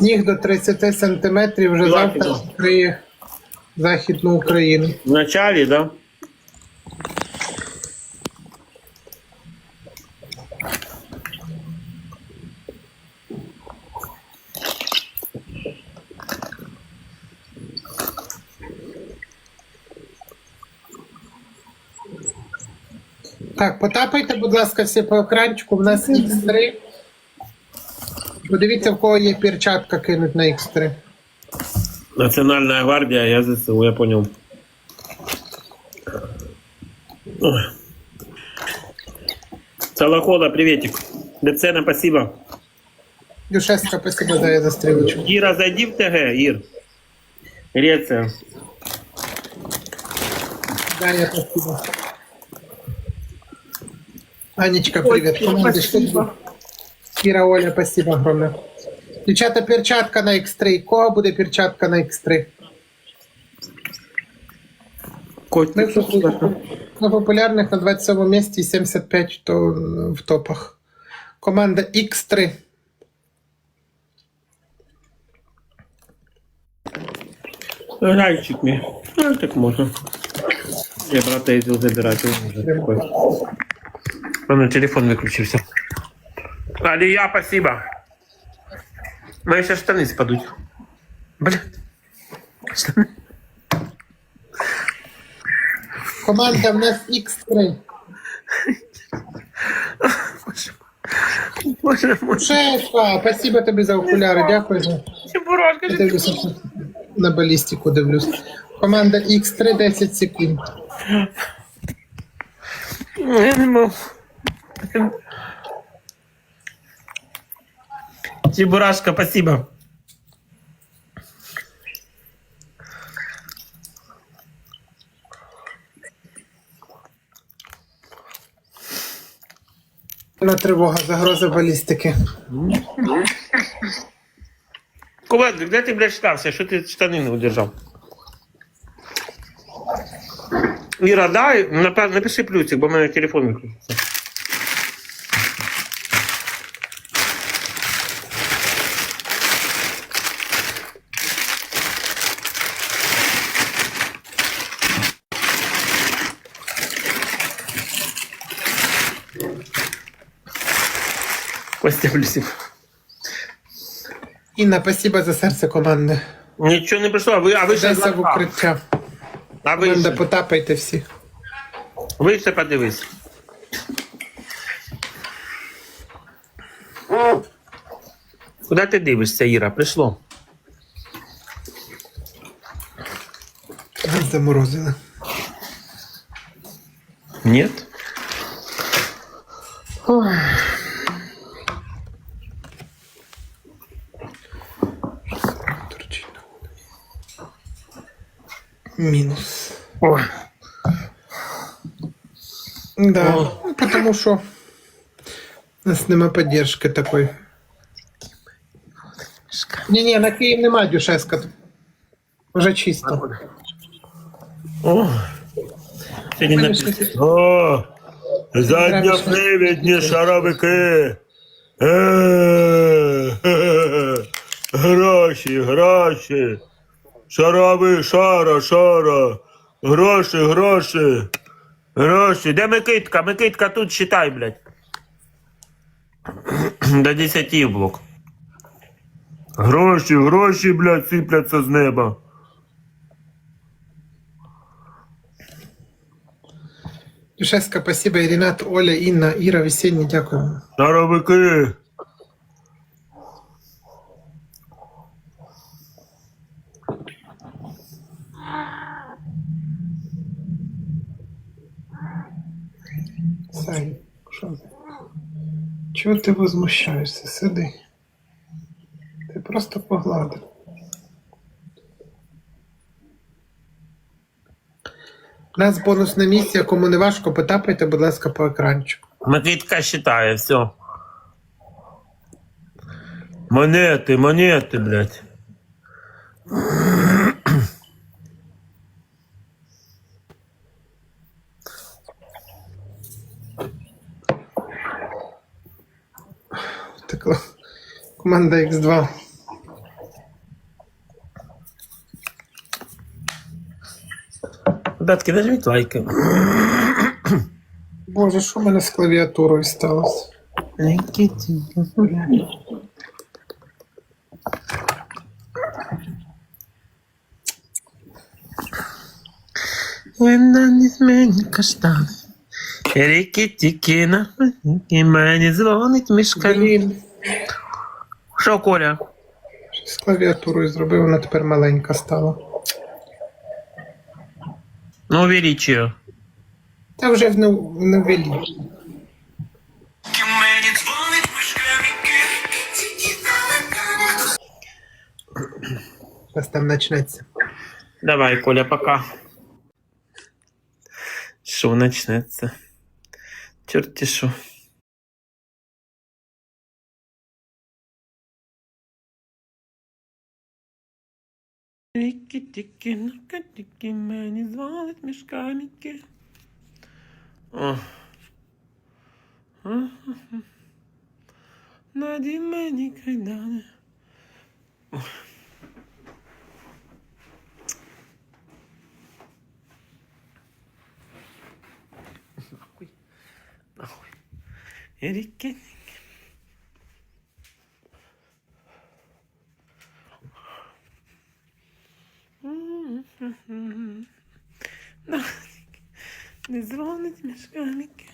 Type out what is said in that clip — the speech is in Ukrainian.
Сніг до 30 сантиметрів вже завтра вкриє Західну Україну. В начале, да? Так, потапайте, будь ласка, всі по екранчику. У нас X3. Подивіться, в кого є перчатка кинуть на X3. Национальная гвардия, я ЗСУ, я понял. Ой. Салахода, приветик. Децена, спасибо. Дюшеска, спасибо за, за стрілочку. Ира, зайди в ТГ, Ир. Греция. Дарья, спасибо. Анечка, привет. Команди, що тут? Кіра, Оля, спасибо огромне. Дівчата, перчатка на X3. Кого буде перчатка на X3? Котик. Ми в- на популярних на 27 місці і 75 то в топах. Команда X3. Ральчик мне. Ну, так можно. Я брата ездил забирать. он уже такой. А на телефон выключился. Алия, спасибо. Мои сейчас штаны спадут. Штаны. Команда в нас X3. Боже мой. Шефа, спасибо тобі за окуляри. Дякую за. Чебурашка. Я дивлюся що на балістику дивлюсь. Команда X3 10 секунд. Я не можу. Чебурашка, спасибо. На тривога, загроза балістики. Кувендрик, де ти, блядь, стався? Що ти штани не удержав? Іра, дай, напиши плюсик, бо в мене телефон виключився. Костя. Інна, спасибо за серце команди. Нічого не прийшло, а ви, а ви ще Дайся в укриття. А ви Команда, потапайте всі. ви ще подивись. Куди ти дивишся, Іра? Прийшло. Заморозили. Ні? Мінус. Ой. Да, О. потому що у нас нема поддержки такої. Ні, ні, на Київ нема дюшеска. Вже чисто. О. Сьогодні Мене написано. щось- О, задньопривідні шаровики. Е, хе-хе. Гроші, гроші. Шарови, шара, шара. Гроші, гроші. Гроші. Де Микитка? Микитка тут считай, блядь. До 10 блок. Гроші, гроші, блядь, сипляться з неба. Дюшеска, спасибо, і Оля, Інна, Іра, Весенні, дякую. Шаровики. Сань, що ти? Чого ти возмущаєшся? Сиди. Ти просто погладив. У нас бонусна місія, кому не важко, потапайте, будь ласка, по екранчику. Микитка считає, все. Монети, монети, блядь. втекла. Команда Х2. Ребятки, нажміть лайки. Боже, що в мене з клавіатурою сталося? Вона не змені каштани. Ріки тільки на мені дзвонить мішкалін. Що, Коля? з клавіатурою зробив, вона тепер маленька стала. Ну, увеличую. Та вже в в новелі. Зараз там почнеться. Давай, Коля, пока. Шо начнеться? Чорті шо. Тики-тики, ну-ка-тики, мені звалить мішкаміки. Наді мені кайдани. Нахуй. Нахуй. Ріки. Не дзвонить мішкаміки.